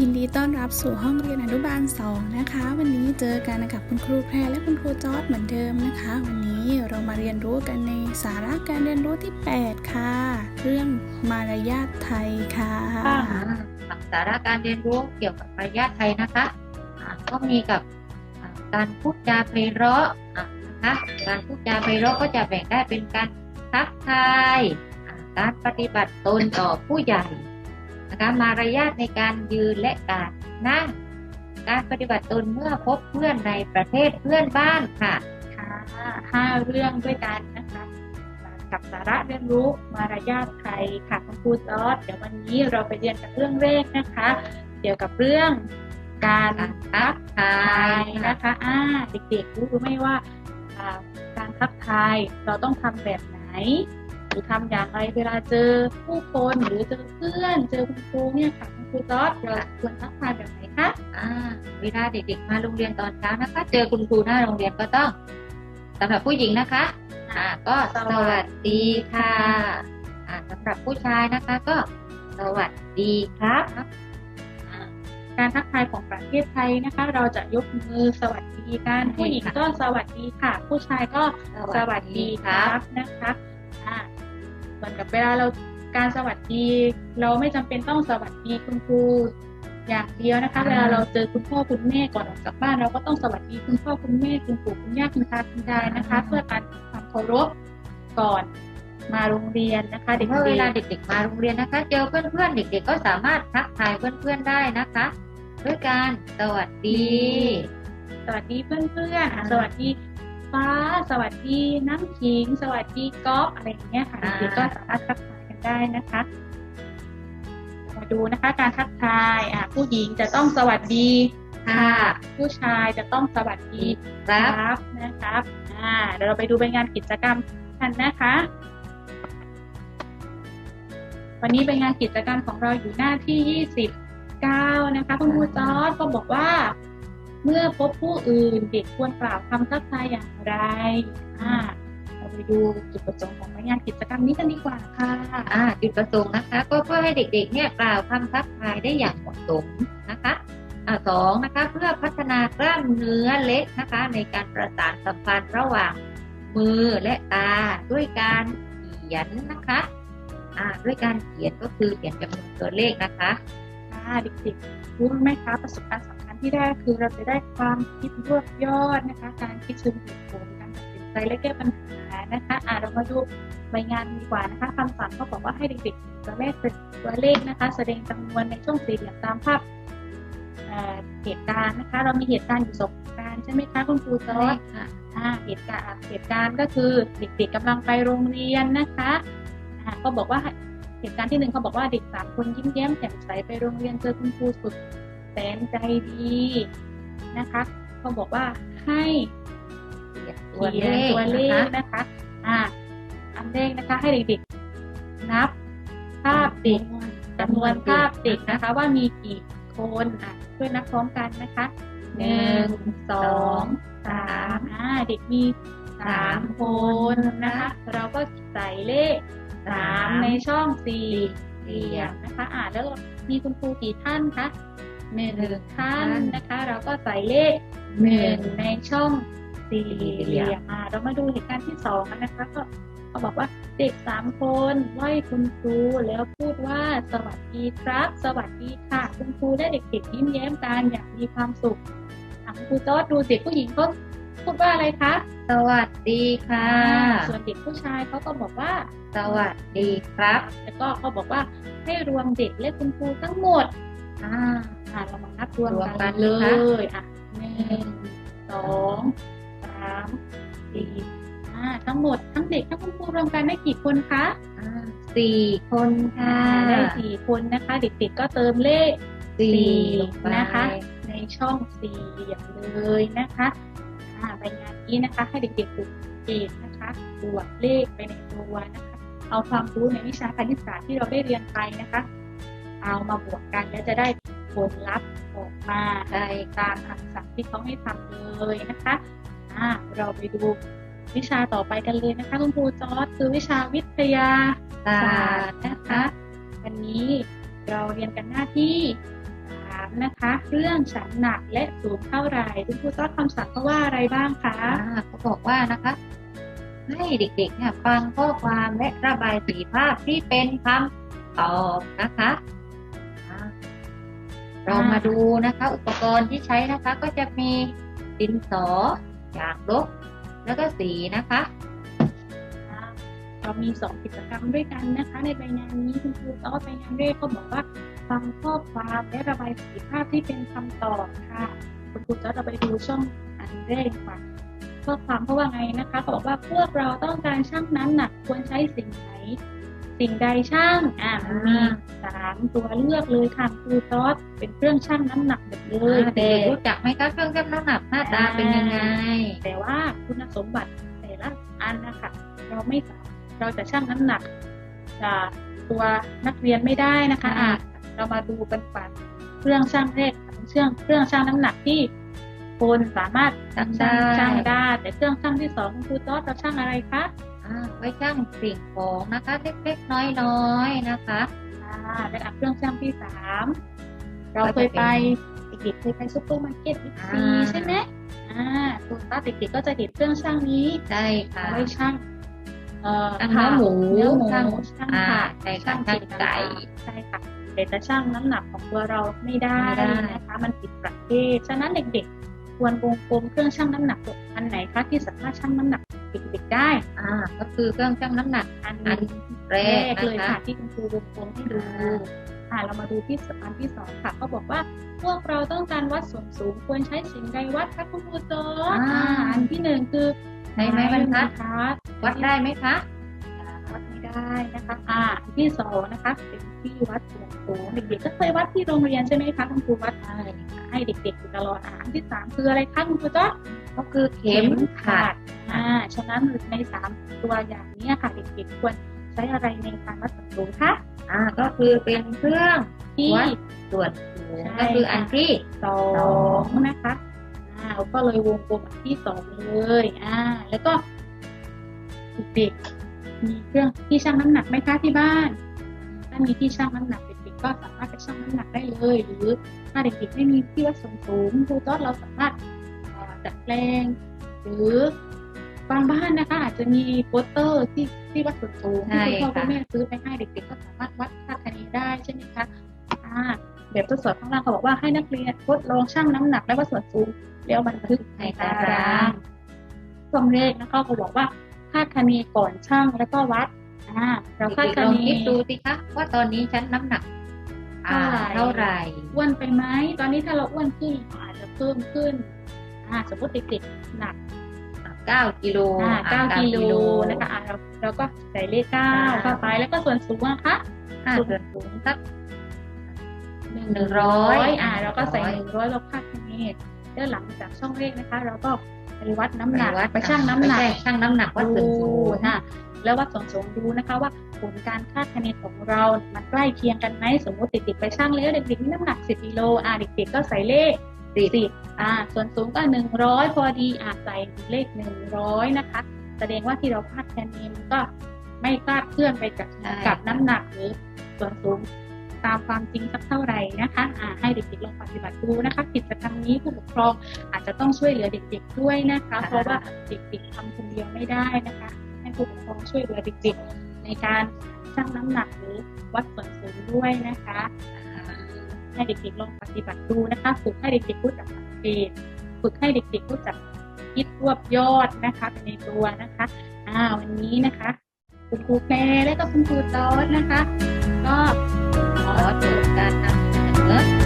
ยินดีต้อนรับสู่ห้องเรียนอนุบาล 2 นะคะ วันนี้เจอกันกับคุณครูแพรและคุณครูจอร์ดเหมือนเดิมนะคะ วันนี้เรามาเรียนรู้กันในสาระการเรียนรู้ที่ 8 ค่ะ เรื่องมารยาทไทยค่ะะสาระการเรียนรู้เกี่ยวกับมารยาทไทยนะคะก็มีกับการพูดจาไพเราะนะคะการพูดจาไพเราะก็จะแบ่งได้เป็นการทักทาย การปฏิบัติตนต่อผู้ใหญ่ นะคะมารยาทในการยืนและการนั่ง การปฏิบัติตนเมื่อพบเพื่อนในประเทศเพื่อนบ้านค่ะค่ะห้าเรื่องด้วยกันนะคะกับสาระเรียนรู้มารยาทไทยค่ะคุณครูจอร์ดเดี๋ยววันนี้เราไปเรียนกันเรื่องแรกนะคะ เกี่ยวกับเรื่องการการทักทาทายยนะคะอ่าเด็กๆรู้หรือไม่ว่าอ่าการทักทายเราต้องทำแบบไหนห รือทำอย่างไรเวลาเจอผู้คนหรือเจอเพื่อน เจอคุณครูเนี่ยค่ะคุณครูจอร์ดเราควรทักทายแบบไหนคะอ่าเวลาเด็กๆมาโรงเรียนตอนเช้านะคะ เจอคุณครูหน้าโรงเรียนก็ต้องสำหรับผู้หญิงนะคะอ่าก็สวัสดีค่ะอ่าสำหรับผู้ชายนะคะก็สวัสดีครับการทักทายของประเทศไทยนะคะ เราจะยกมือสวัสดีกันผู้หญิงก็สวัสดีค่ะ ผู้ชายก็สวัสดีครับนะคะ เหมือนกับเวลาเราการสวัสดี เราไม่จำเป็นต้องสวัสดีคุณครูอย่างเดียวนะคะ เวลาเราเจอคุณพ่อคุณแม่ก่อนออกจากบ้านเราก็ต้องสวัสดีคุณพ่อคุณแม่คุณปู่คุณย่าคุณตาคุณยายนะคะ เพื่อการความเคารพก่อนมาโรงเรียนนะคะเด็กเมื่อๆเวลาเด็ก ๆ มาโรงเรียนนะคะ เจอเพื่อนๆเด็ก ๆ ก็สามารถทักทายเพื่อนๆได้นะคะ ด้วยการสวัสดี สวัสดีเพื่อนๆอะสวัสดี ฟ้า สวัสดีน้ำขิง สวัสดีก๊อฟอะไรอย่างเงี้ยค่ะอ่าเด็กๆก็สามารถทักทายกันได้นะคะเรามาดูนะคะ การทักทายอะผู้หญิงจะต้องสวัสดีค่ะ ผู้ชายจะต้องสวัสดีครับครับนะครับอ่าเดี๋ยวเราไปดูเป็นงานกิจกรรมกันนะคะ วันนี้เป็นงานกิจกรรมของเราอยู่หน้าที่ 29 นะคะคุณครูจอร์ดก็บอกว่า เมื่อพบผู้อื่นเด็กควรกล่าวคำทักทายอย่างไรอ่าเราไปดูจุดประสงค์ของงานกิจกรรมนี้กันดีกว่าค่ะอ่าจุดประสงค์นะคะ ก็เพื่อให้เด็กๆเนี่ยกล่าวคำทักทายได้อย่างเหมาะสมนะคะอ่าสองนะคะเพื่อพัฒนากล้ามเนื้อเล็กนะคะ ในการประสานสัมพันธ์ระหว่างมือและตาด้วยการเขียนนะคะอ่าด้วยการเขียนก็คือเขียนจำนวนตัวเลขนะคะค่ะเด็กๆรู้ไหมคะประสบการณ์สำคัญ ที่ได้คือเราจะได้ความคิดรวบยอดนะคะ การคิดเชิงเหตุผลการตัดสินใจและแก้ปัญหานะคะอ่าเรามาดูใบงานดีกว่านะคะคำสั่งเขาบอกว่าให้เด็กๆตัวเลขเป็นตัวเลขนะคะ แสดงจำนวนในช่วงสี่เหลี่ยมตามภาพเอ่อเหตุการณ์นะคะ เรามีเหตุการณ์อยู่สองเหตุการณ์ใช่ไหมคะคุณครูจอร์จค่ะอ่าเหตุการณ์เหตุการณ์ก็คือเด็กๆกำลังไปโรงเรียนนะคะอ่าก็บอกว่าเหตุการณ์ที่หนึ่งเขาบอกว่าเด็กสามคนยิ้มแย้มแจ่มใสไปโรงเรียนเจอคุณครูสุด แสนใจดีนะคะเขาบอกว่าให้เขียนเขีตัวยเลนขตัวเลนะขคะนะคะอ่าอันแรกนะคะให้เด็กๆนับภาพเด็กจำนวนภาพเด็กนะคะ ว่ามีกี่คนอะช่วยนับพร้อมกันนะคะหนึ่งสองสามอ่าเด็กมีสามคนนะคะเราก็ใส่เลขสามในช่องสี่เหลี่ยมนะคะ อ่าแล้วมีคุณครูกี่ท่านคะ หนึ่งท่านนะคะ เราก็ใส่เลขหนึ่งในช่องสี่เหลี่ยมอ่าเรามาดูเหตุการณ์ที่สองนนะคะก็เขาบอกว่าเด็กสามคนไหว้คุณครูแล้วพูดว่าสวัสดีครับ สวัสดีค่ะ คุณครูและเด็กๆยิ้มแย้มกันอย่างมีความสุขถามครูจอดดูเด็กผู้หญิงเขาพูดว่าอะไรคะ สวัสดีค่ะ ส่วนเด็กผู้ชายเขาก็บอกว่า สวัสดีครับ แล้วก็เขาบอกว่าให้รวมเด็กและคุณครูทั้งหมด อ่า อ่าเรามานับรวมรวมกักันนเลนะคะยอะหนึ่งสองสามสี่อ่าทั้งหมดทั้งเด็กทั้งคุณครูรวมกันได้กี่คนคะอ่าสี่คนค่ะได้สี่คนนะคะ เด็กๆก็เติมเลขสี่สี่ลงไปนะคะ ในช่องสี่เหลี่ยมเลยนะคะอ่าใบงานนี้นะคะ ให้เด็กๆฝึกเกตนะคะบวกเลขไปในตัวนะคะ เอาความรู้ในวิชาคณิตศาสตร์ที่เราได้เรียนไปนะคะ เอามาบวกกันแล้วจะได้ ผลลัพธ์ออกมาใช่ตามคำสั่งที่เขาให้ทำเลยนะคะอ่าเราไปดูวิชาต่อไปกันเลยนะคะคุณครูจอร์ดคือวิชาวิทยาศาสตร์นะคะวันนี้เราเรียนกันหน้าที่สามนะคะเรื่องฉันหนักและสูงเท่าไรคุณครูต้อคำศัพท์เขาว่าอะไรบ้างคะเขาบอกว่านะคะให้เด็กๆเนี่ยฟังข้อความและระบายสีภาพที่เป็นคำตอบนะคะ เรามาดูนะคะ อุปกรณ์ที่ใช้นะคะก็จะมีดินสออย่างลบแล้วก็สีนะคะ เรามีสองกิจกรรมด้วยกันนะคะ ในใบงานนี้คุณครูต้อใบงานแรกก็บอกว่าฟังข้อความและระบายสีภาพที่เป็นคำตอบค่ะ คุณครูจะเราไปดูช่องอันแรกค่ะข้อความเขาว่าไงนะคะเขาบอกว่าพวกเราต้องการชั่งน้ำหนักควรใช้สิ่งไหน สิ่งใดช่างอ่ามันมีสามตัวเลือกเลยค่ะครูตอสเป็นเครื่องชั่งน้ำหนักหมดเลยอ่าเด็กรู้จักไหมคะเครื่องชั่งน้ำหนักหน้าตาเป็นยังไง แต่ว่าคุณสมบัติแต่ละอันนะคะเราไม่สามารถเราจะชั่งน้ำหนักจากตัวนักเรียนไม่ได้นะคะอะเรามาดูกันก่อนเครื่องชั่งแรกเป็นเครื่องเครื่องชั่งน้ำหนักที่คนสามารถชั่งชั่งได้ชั่งได้ แต่เครื่องชั่งที่สองคุณครูตอสเราชั่งอะไรคะอ่า ไว้ชั่งสิ่งของนะคะเล็กๆน้อยๆนะคะอ่าและอะเครื่องชั่งที่สามเราเคยไปเด็กๆเคยไปซุปเปอร์มาร์เก็ตบิ๊กซีอ่าใช่ไหมอ่าคุณตาเด็กๆก็จะเห็นเครื่องชั่งนี้ใช่ค่ะเอาไว้ชั่งเอ่อชั่งเนื้อหมูเนื้อหมูชั่งชั่งอ่าผักใช่ค่ะชั่งชั่งไก่ใช่ค่ะแต่จะชั่งน้ำหนักของตัวเราไม่ได้ไม่ได้นะคะ มันผิดประเภทฉะนั้นเด็กๆควรวงกลมเครื่องชั่งน้ำหนักอันไหนคะที่สามารถชั่งน้ำหนัก เด็กๆได้อ่าก็คือเครื่องชั่งน้ำหนักอันอันแรแรกกนะเลยคะค่ะที่คุณครูวงกลมให้ดูอ่าอ่าเรามาดูที่อันที่สองค่ะเขาบอกว่าพวกเราต้องการวัดส่วนสูงควรใช้สิ่งใดวัดคะคุณครูโจทย์อ่าอ่าอันที่หนึ่งคือใช่ไหมบรรทัดทัดวัดได้ไหมคะวัดไม่ได้นะคะอ่าอันที่สองนะคะเป็นที่วัดส่วนสูงเด็กๆก็เคยวัดที่โรงเรียนใช่ไหมคะคุณครูวัดให้ให้เด็กๆอยู่ตลอดอ่าอันที่สามคืออะไรคะคุณครูจ๊อดก็คือเข็มขัด อ่าฉะนั้นในสามตัวอย่างเนี้ค่ะเด็กๆควรใช้อะไรในการวัดส่วนสูงคะอ่าก็คือเป็นเครื่องที่วัดส่วนสูงใช่ก็คืออันที่สองนะคะอ่าก็เลยวงกลมอันที่สองเลยอ่าแล้วก็เด็กๆมีเครื่องที่ชั่งน้ำหนักไหมคะที่บ้าน ถ้ามีที่ชั่งน้ำหนักเด็กๆก็สามารถไปชั่งน้ำหนักได้เลย หรือถ้าเด็กๆไม่มีที่วัดส่วนสูงครูต้อเราสามารถเอ่อดัดแปลงหรือ บางบ้านนะคะ อาจจะมีโปสเตอร์ที่ที่วัดส่วนสูงใช่ที่คุณพ่อค่ะคุณแม่ซื้อไปให้เด็กๆก็สามารถวัดค่าคะแนนได้ใช่ไหมคะอ่าแบบทดสอบข้างล่างเขาบอกว่าให้นักเรียนทดลองชั่งน้ำหนักและวัดส่วนสูงแล้วบันทึกในตารางช่วงแรกนะคะเขาบอกว่าคาดคะเนก่อนชั่งแล้วก็วัดอ่าเราคาดเด็กๆคะลองเนคิดดูสิคะว่าตอนนี้ฉันน้ำหนักอ่าเท่าเท่าไหไหร่ร่อ้วนไปไหมตอนนี้ถ้าเราอ้วนขึ้นอาจจะเพิ่มขึ้นอ่าสมมติเด็กๆหนัก เก้ากิโลอ่าอ่าเก้ากิโลนะคะอ่าเราเราก็ใส่เลขเก้าอ่าเข้าไปแล้วก็ส่วนสูงอะคะอ่าส่วนสูงสักหนึ่งหนึ่งร้อยอ่าเราก็ใส่ร้อยหนึ่งร้อยเราคาดคะเนแล้วหลังจากช่องเลขนะคะ เราก็ไปวัดน้ำหนักวัดไปชั่งน้ำหนักไปชั่งน้ำหนักวัดส่วนสูงนะแล้ววัดส่วนสูงดูนะคะ ว่าผลการคาดคะเนของเรามันใกล้เคียงกันไหมสมมติเด็กๆไปชั่งแล้วเด็กๆมีน้ำหนัก 10กิโลอ่าเด็กๆก็ใส่เลข สิบสิบอ่าส่วนสูงก็หนึ่งร้อยพอดีอ่าใส่เลขหนึ่งร้อยนะคะ แสดงว่าที่เราคาดคะเนมันก็ไม่คลาดเคลื่อนไปกับใช่กับน้ำหนักหรือส่วนสูงตามความจริงสักเท่าไหร่นะคะอ่าให้เด็กๆลองปฏิบัติดูนะคะกิจกรรมนี้ผู้ปกครองอาจจะต้องช่วยเหลือเด็ก ๆด้วยนะคะ เพราะว่าเด็กๆทำคนเดียวไม่ได้นะคะ ให้ผู้ปกครองช่วยเหลือเด็กๆในการชั่งน้ำหนักหรือวัดส่วนสูงด้วยนะคะ ให้เด็กๆลองปฏิบัติดูนะคะฝึกให้เด็กๆรู้จักสังเกตฝึกให้เด็กๆรู้จักคิดรวบยอดนะคะในตัวนะคะอ่าวันนี้นะคะ คุณครูแพรและก็คุณครูจอร์ดนะคะ ก็ขออจบการนำเสนอ